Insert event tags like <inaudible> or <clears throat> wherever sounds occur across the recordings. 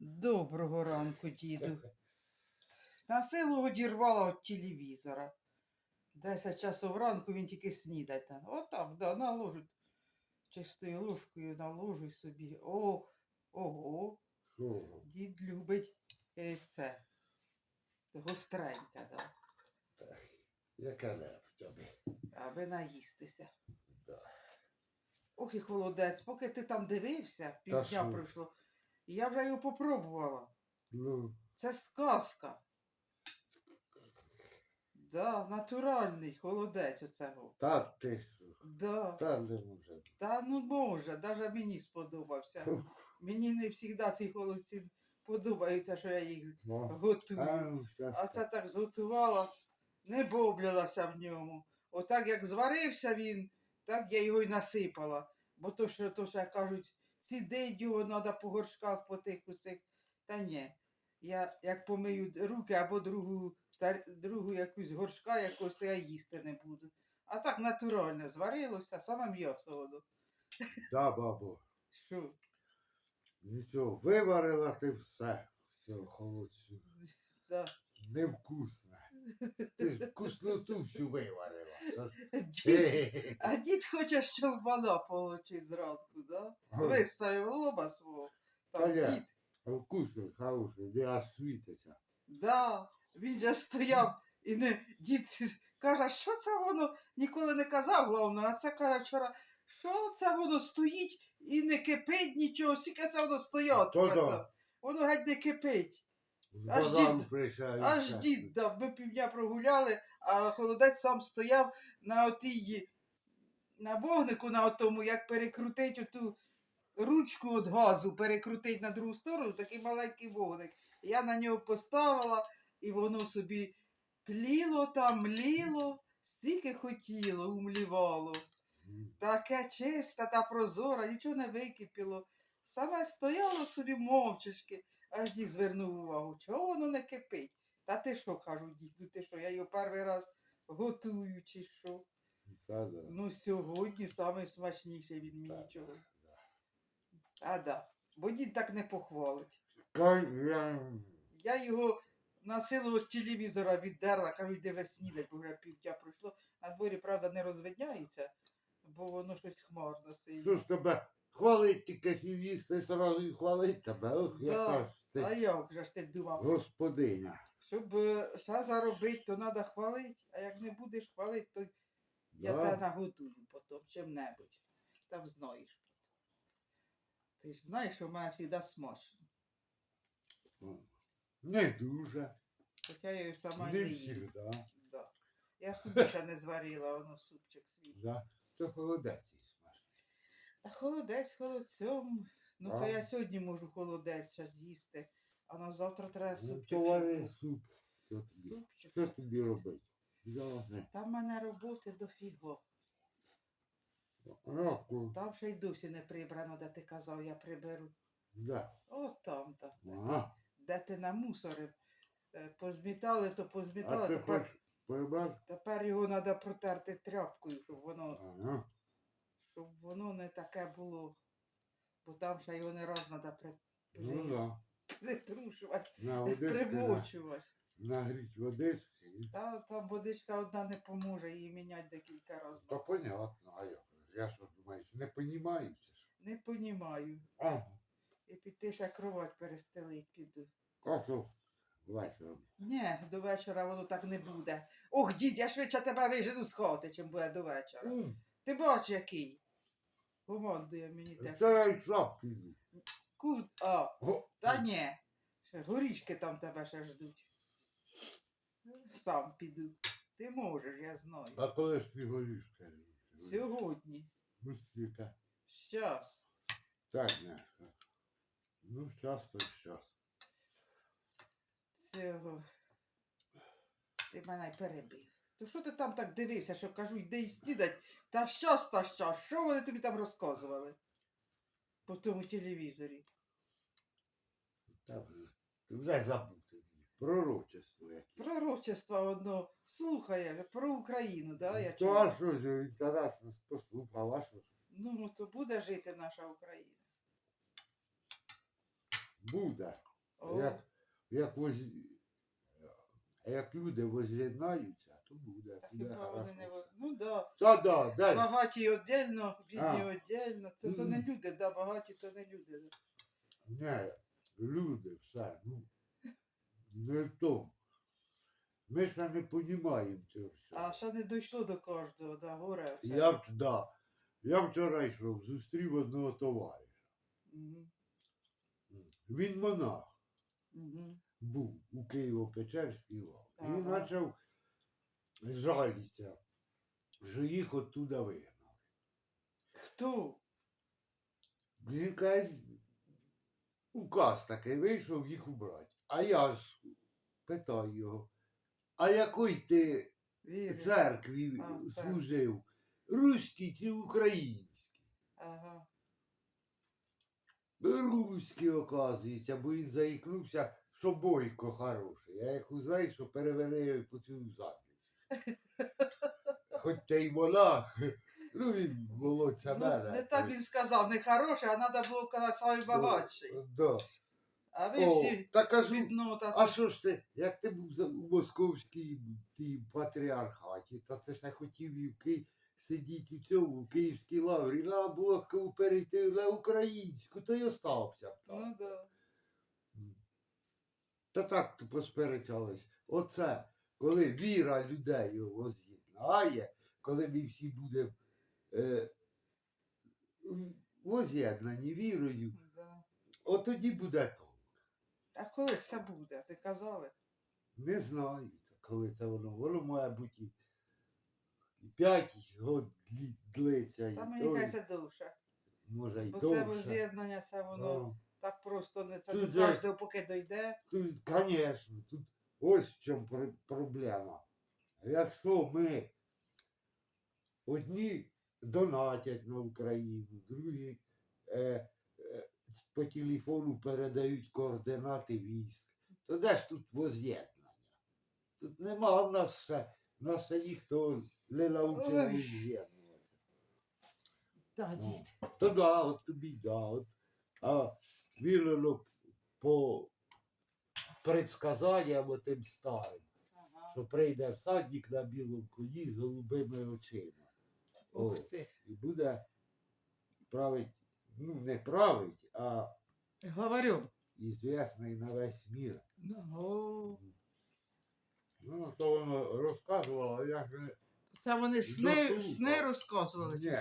Доброго ранку, діду. На силу одірвала від телевізора. Десять часов ранку він тільки снідать. Отак, да, наложить чистою ложкою наложуй собі. О, ого, дід любить е, це. Гостреньке, да, Яка леп тобі? аби наїстися. Да. Ох і холодець, поки ти там дивився, півдня що? Я вже його попробувала. Ну, Це сказка. Да, натуральний холодець оцього. та ти? Да. Та не може. Та ну може, навіть мені сподобався. Мені не завжди ті холодці подобаються, що я їх Ну, готую. а, ну, А це так зготувала, не боблялася в ньому. Отак як зварився він, так я його й насипала. Бо то, що, то, що як кажуть, цідить його треба по горшках, по тих усіх. Та ні. Я як помию руки або другу, тар- другу якусь горшка якось, то я їсти не буду. А так натурально зварилося, саме м'ясо воно. Да, бабу. Що? Нічого, виварила ти все. Все, холодцю. <laughs> Да. Невкусне. Ти ж <laughs> вкусноту всю виварила. Дід, Хе-хе-хе. а дід хоче щелбана получить зранку, да? Виставив лоба свого. Та я. дід, Вкусно, хороше, де аж світиться. да, він же стояв і не дід каже, що це воно ніколи не казав, головно, а це каже вчора, що це воно стоїть і не кипить нічого, скільки це воно стоять. То да. Воно геть не кипить. З Аж базару дід- прийшов. Аж дід дав, ми півдня прогуляли, а холодець сам стояв на отій, на вогнику, на отому, як перекрутить оту ручку від газу, перекрутить на другу сторону, такий маленький вогник. Я на нього поставила, і воно собі тліло там, мліло, стільки хотіло, умлівало. Таке чисте та прозоре, нічого не википіло. Саме стояло собі мовчечки, аж дід звернув увагу, чого воно не кипить. Та ти що, кажу, діду, ти що, я його перший раз готую, чи що. Та да. Ну, сьогодні найсмачніший він мені Так, чого. А да. Бо дід так не похвалить. Я- Я його на силу від телевізора віддерла, кажу, йди вже снідать, бо вже півдня пройшло. На дворі, правда, не розвидняється, бо воно щось хмарно Що ж тебе хвалить тільки фівісти, сразу і хвалить тебе. Ох, Да. яка ж А як же ж ти думав? господиня. Щоб е, ще заробити, то треба хвалити, а як не будеш хвалити, то я Да. тебе нагодую потім чим-небудь. Та знаєш потім. Ти ж знаєш, що в мене завжди смачно. Не дуже. Хоча я її сама Не не їм. всегда. Да. Я собі ще не зварила, воно супчик свій. Да. То холодець смажить. Та холодець холодцем. Ну А. це я сьогодні можу холодець ще з'їсти, а на завтра треба Ну, супчик. то щоб суп. Що тобі? Супчик. Що тобі робити? Там в мене роботи дофіго. Ну, Там ще й досі не прибрано, де ти казав, я приберу. да. О, там, там. Ага. Де ти намусорив. Е, Позмітали, то А позмітали. ти Тепер, хочеш прибрати? тепер його треба протерти тряпкою, щоб воно, Ага. щоб воно не таке було. Бо там ще його не раз треба при, Ну при, да. притрушувати, На водички на, примочувати. нагріть водички. і- Та там водичка одна не поможе, її міняти декілька разів. То понятно, а я, я що думаєш, не понімаю? Не понімаю. Ага. І піти ще кровать перестелить піду. А вечором? Ні, до вечора воно так не буде. Ох, дід, я швидше тебе вижену з хати, чим буде до вечора. М, Ти бач, який. Командує мені теж. Та я й сам піду. Куд, а, Го- та ні. Ще горішки там тебе ще ждуть. Сам піду. Ти можеш, я знаю. А коли ж ти горішка? Сьогодні. Густіка. Щас. Так, не. Ну, час то час. Цього. Ти мене перебив. То що ти там так дивився, що кажу, йди і снідать, та щас та щас, що вони тобі там розказували? По тому телевізорі. Та ти вже забув тобі. Пророчество яке. Пророчество одно слухає про Україну, да? Я То чую. а що ж інтересно послухав, а що ж? Ну, то буде жити наша Україна. Буде. О, Як, як, воз... як люди воз'єднаються, то буде. так буде вони не хорошо. во- Ну да. Та да, дай. Багаті віддільно, бідні А. віддільно. Це то не Мгм. люди, да, багаті то не люди. да. Не, люди, все, ну, не в тому. Ми ж не розуміємо цього всього. А ще не дійшло до кожного, да, горе. все. Я, да, я вчора йшов, зустрів одного товариша. Мгм, Він монах мгм. був у Києво-Печерській лаві. І Ага. почав жалітися, що їх оттуда вигнали. Хто? Каже, указ такий вийшов їх убрати. А я ж питаю його, а якої ти Вірю. церкві А, служив? Руській чи українській? Ага. Руський, оказується, бо він заікнувся, що бойко хороший. Я як узнаю, що перевели по цю задницю. Хоч ти й монах, ну він молодця Ну, не так він сказав, не хороший, а треба було казати самий багатший. Да. А ви О, всі та кажу, біднота. а що ж ти, як ти був у московській тій патріархаті, та ти ж не хотів і в Ки... сидіти у цьому в Київській лаврі, треба було перейти на українську, то й остався б там. Ну да. Та так то посперечались. Оце, коли віра людей його з'єднає, коли ми всі будемо е, воз'єднані вірою, да. от тоді буде толк. А коли це буде? Ти казали? Не знаю, коли це воно. Воно має бути і- і п'ять год длі- длиться, і Та мені то, кажеться довше. може і Бо це довше. воз'єднання, це воно Ну, так просто не це Тут же- кожного поки дойде. Тут, звісно, тут ось в чому проблема. Якщо ми одні донатять на Україну, другі е, е, по телефону передають координати військ, то де ж тут воз'єднання? Тут нема в нас ще, нас ще ніхто не навчив. Так, Ну. дід. То да, от тобі да. От, а вірено по предсказанням отим старим, Ага. що прийде всадник на білому коні з голубими очима. О, і буде править, ну не править, а Говорю. ізвісний на весь мір. Ну, Ну, то воно розказувало, а я не. це вони сни, сни розказували. Ні.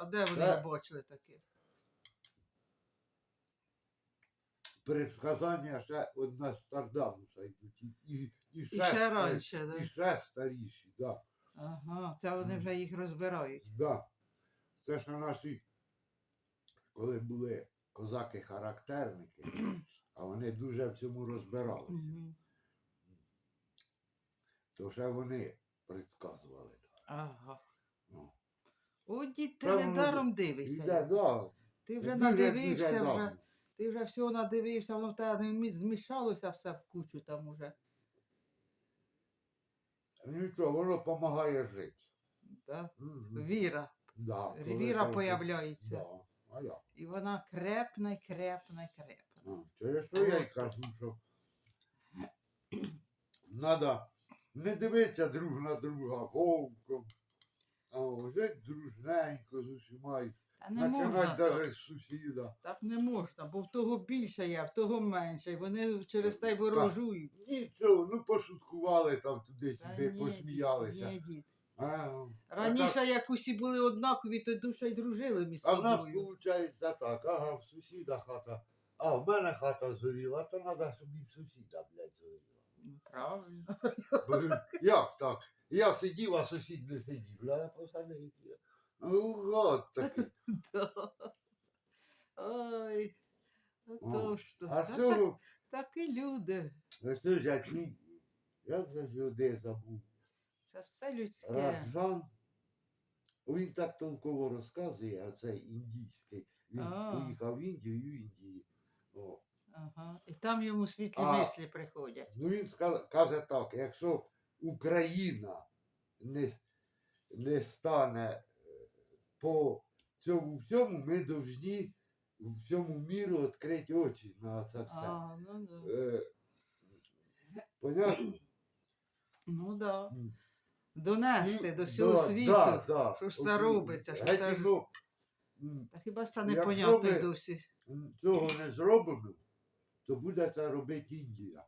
А де вони Це- бачили таке? Предсказання ще од Нострадамуса йдуть. І, і, і, ще, І ще раніше, і ще старіші, да. Ага, це вони вже їх розбирають. Да. Це ж наші, коли були козаки-характерники, <clears throat> а вони дуже в цьому розбиралися, Мгм. то ще вони предсказували. Ага. Ну. О, дід, ти Та воно недаром дивишся. Да. Ти вже Дуже- надивився, вже, давно. Ти вже всього надивився, воно в тебе змішалося все в кучу там уже. Нічого, воно допомагає жити. Да? Мгм. Віра. Да, Віра так- появляється. Да. А я. І вона крепна, й крепна. А, Через що я й кажу, що треба не дивитися друг на друга вовком, а жити дружненько з усіма. і Та не можна. Починати Так. навіть з сусіда. так не можна, бо в того більше є, в того менше. І вони через те й ворожують. Нічого, ну пошуткували там Та туди-сюди, ні, посміялися. Ні, дід. А, Раніше, як усі були однакові, то душа й дружили між а в нас собою. виходить так, ага, в сусіда хата, а в мене хата згоріла, то треба собі в сусіда, блядь, згоріла. Ну, Правильно. Як так? Я сидів, а сусід не сидів. Ля посадив. Ну, гад такий. <laughs> Да. Ой. Отож то. А Це ж так, і люди. а що ж я чув, як же ж людей забув? Це все людське. Раджан, він так толково розказує, а цей індійський. Він А. поїхав в Індію і в Індії. О. Ага. І там йому світлі А. мислі приходять. Ну він ска- каже так, якщо Україна не, не стане по цьому всьому, ми повинні всьому міру відкрити очі на це все. А, ну да. Е, понятно? Ну да. Донести Ну, до всього да, світу. да, да. що ж це робиться, що геть це ж- м, Та хіба ж це Якщо непонятно ми- й досі? м, цього не зробимо, то буде це робити Індія.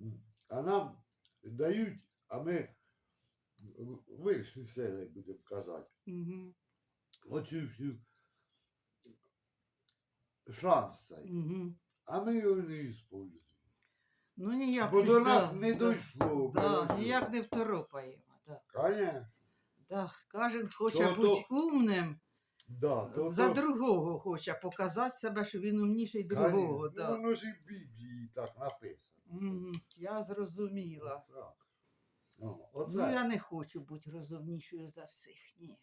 М, А нам дають, а ми в- вищі сили, будемо казати. Угу. Оцю всю шанс цей. Угу. А ми його не используємо. Ну ніяк Бо не- до нас да, не да, дійшло. Да, ніяк не второпаємо. Да. Конечно. Да. Кожен хоче То- бути умним, Да, то, за то- другого хоче показати себе, що він умніший Конечно. другого. Ну, Да. воно ж і в Біблії так написано. Угу. Я зрозуміла. Так. О, оце. Ну я не хочу бути розумнішою за всіх. Ні.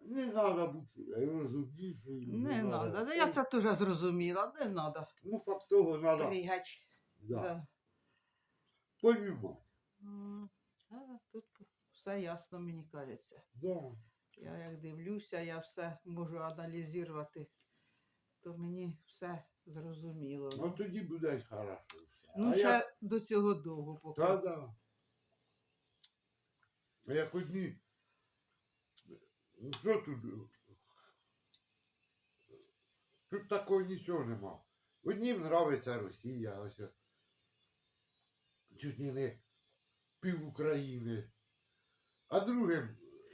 Не треба бути розумнішою. Не треба. Я це теж зрозуміла. Не треба Ну, факт того треба. пригати. Да. Да. Понімати. А, Тут все ясно, мені кажеться. Да. Я як дивлюся, я все можу аналізувати, то мені все зрозуміло. Ну тоді буде хорошо. Ну, А ще як- до цього довго поки. Та да. А Як одні. Ну що тут? Тут такого нічого нема. Однім нравиться Росія, ось. Чуть не не пів України. А другим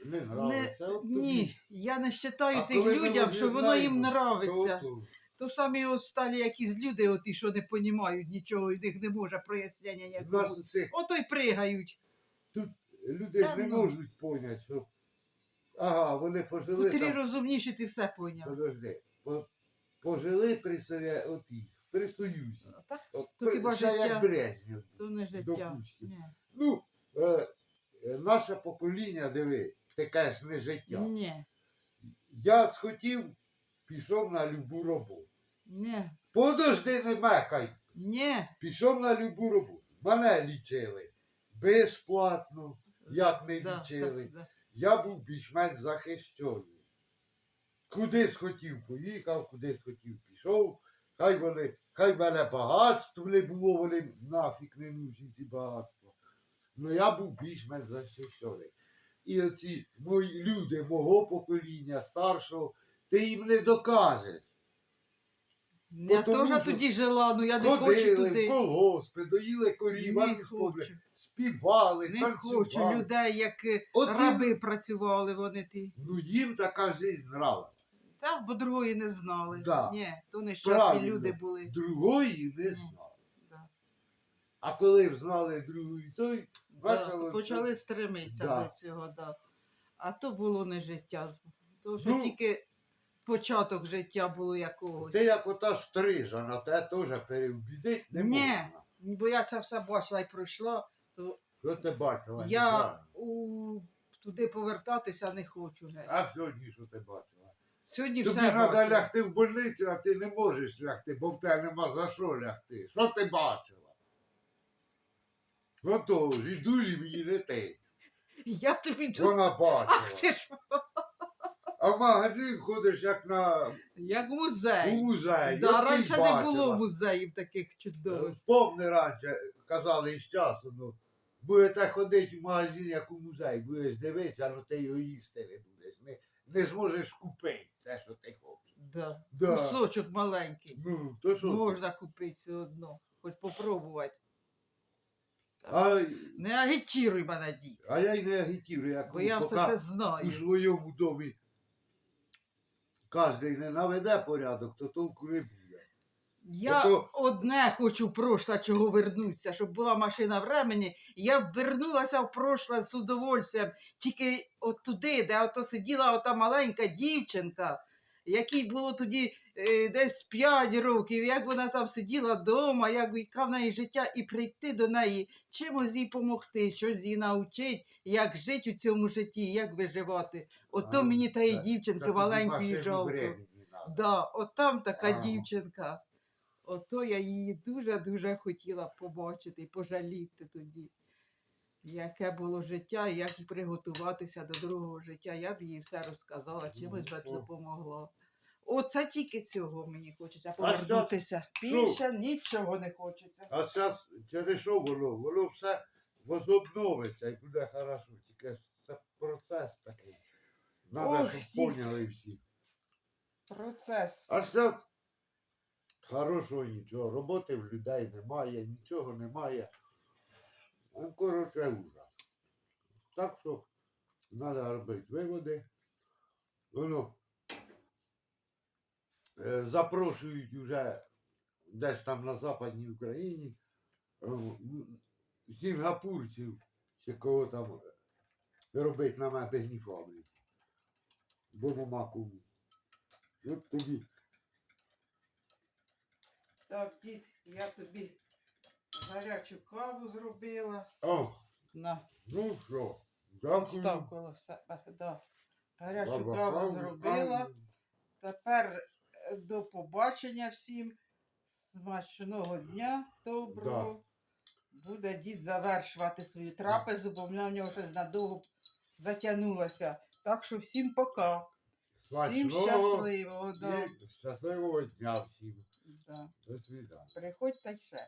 не Не, нравиться. От тобі. ні, я не вважаю тих людям, що воно їм нравиться. то- то- То самі от сталі якісь люди, оті, що не розуміють нічого, і них не може прояснення ніякого. Ото й пригають. Люди ж не можуть поняти, що. Ага, вони пожили. Котрі там- розумніші, ти все поняв. Подожди. По- Пожили при совє... оті, при Союзі. Так, От, то при- хіба життя? як Брежнєв. то не життя. Допустим. Ні. Ну, е, е, наше покоління, диви, таке ж не життя. Ні. Я схотів, пішов на любу роботу. Ні. Подожди, не мекай. Ні. Пішов на любу роботу. Мене лічили. Безплатно, як не Да, лічили. да, да. Я був більш-менш захищений. Куди схотів, поїхав, куди схотів, пішов. Хай вони, хай мене багатство не було, вони нафіг не нужні ці багатства. Ну я був більш-менш захищений. І оці мої люди мого покоління, старшого, ти їм не докажеш. Я тому теж що тоді жила, ну я не хочу Ходили в туди. колгоспи, доїли корів, Не хочу. співали, Не танцювали. хочу людей, як е, От їм- раби працювали вони ті. Ну їм така жизнь нравилась. Та бо другої не знали. Да. Ні, то нещасні Правильно. люди були. Другої не Ну. знали. Да. А коли б знали другої, то й Да, Бачила, то почали стремитися Да. до цього, да. А то було не життя. То що Ну. тільки початок життя було якогось. ти як ота стрижана, те теж переубідить не Ні. можна. Бо я це все бачила і пройшла, то Що ти бачила? я у... туди повертатися не хочу. геть. А сьогодні що ти бачила? Сьогодні Тобі все треба бачила. лягти в больницю, а ти не можеш лягти, бо в тебе нема за що лягти. Що ти бачила? Готово, іду і мені не ти. Я тобі. Вона Ах бачила. ти ж, А в магазин ходиш як на як у музей. музей. Да, От ти раніше не бачила. було музеїв таких чудових. Помни раніше, казали із часу, ну, будете ходити в магазин, як у музей, будеш дивитися, але ти його їсти не будеш. Не, не зможеш купити те, що ти хочеш. Да. Да. Кусочок маленький. Ну, то що? Можна купити все одно, хоч попробувати. А, Не агітіруй мене, дід, а я й не агітірую, як бо я все це у знаю. своєму домі кожен не наведе порядок, то толку не буде. Я Ото- одне хочу прошла, чого вернутися, щоб була машина времени, я б вернулася в прошле з удовольствием, тільки от туди, де ото сиділа ота маленька дівчинка, якій було тоді е, десь 5 років, як вона там сиділа вдома, як яка в неї життя, і прийти до неї, чимось їй допомогти, щось їй навчити, як жити у цьому житті, як виживати. Ото А, мені тієї це- дівчинки маленької жалко. Да, от там така дівчинка. Ото я її дуже-дуже хотіла побачити і пожаліти тоді. Яке було життя, як приготуватися до другого життя. Я б їй все розказала, чимось би о. допомогла. Оце тільки цього мені хочеться повернутися. Більше нічого не хочеться. А зараз через що воно? Воно все возобновиться і буде хорошо. Тільки це процес такий. Надо, щоб поняли всі. Процес. А зараз хорошого нічого. Роботи в людей немає, нічого немає. Ну, ужас. Так що треба робити виводи. Воно е, запрошують уже десь там на Западній Україні е, сінгапурців чи кого там робити на мебельній фабриці. Бо нема кому. От тобі Так, дід, я тобі гарячу каву зробила. О, На, ну що, дякую. став коло себе. Да. Гарячу Баба каву Каву. зробила. Тепер е, до побачення всім. Смачного дня доброго. Буде дід завершувати свою трапезу, бо вона в нього щось надовго затягнулася. Так що всім пока. Всім смачного щасливого. Да. І щасливого дня всім. Да. До свидання. Приходьте ще.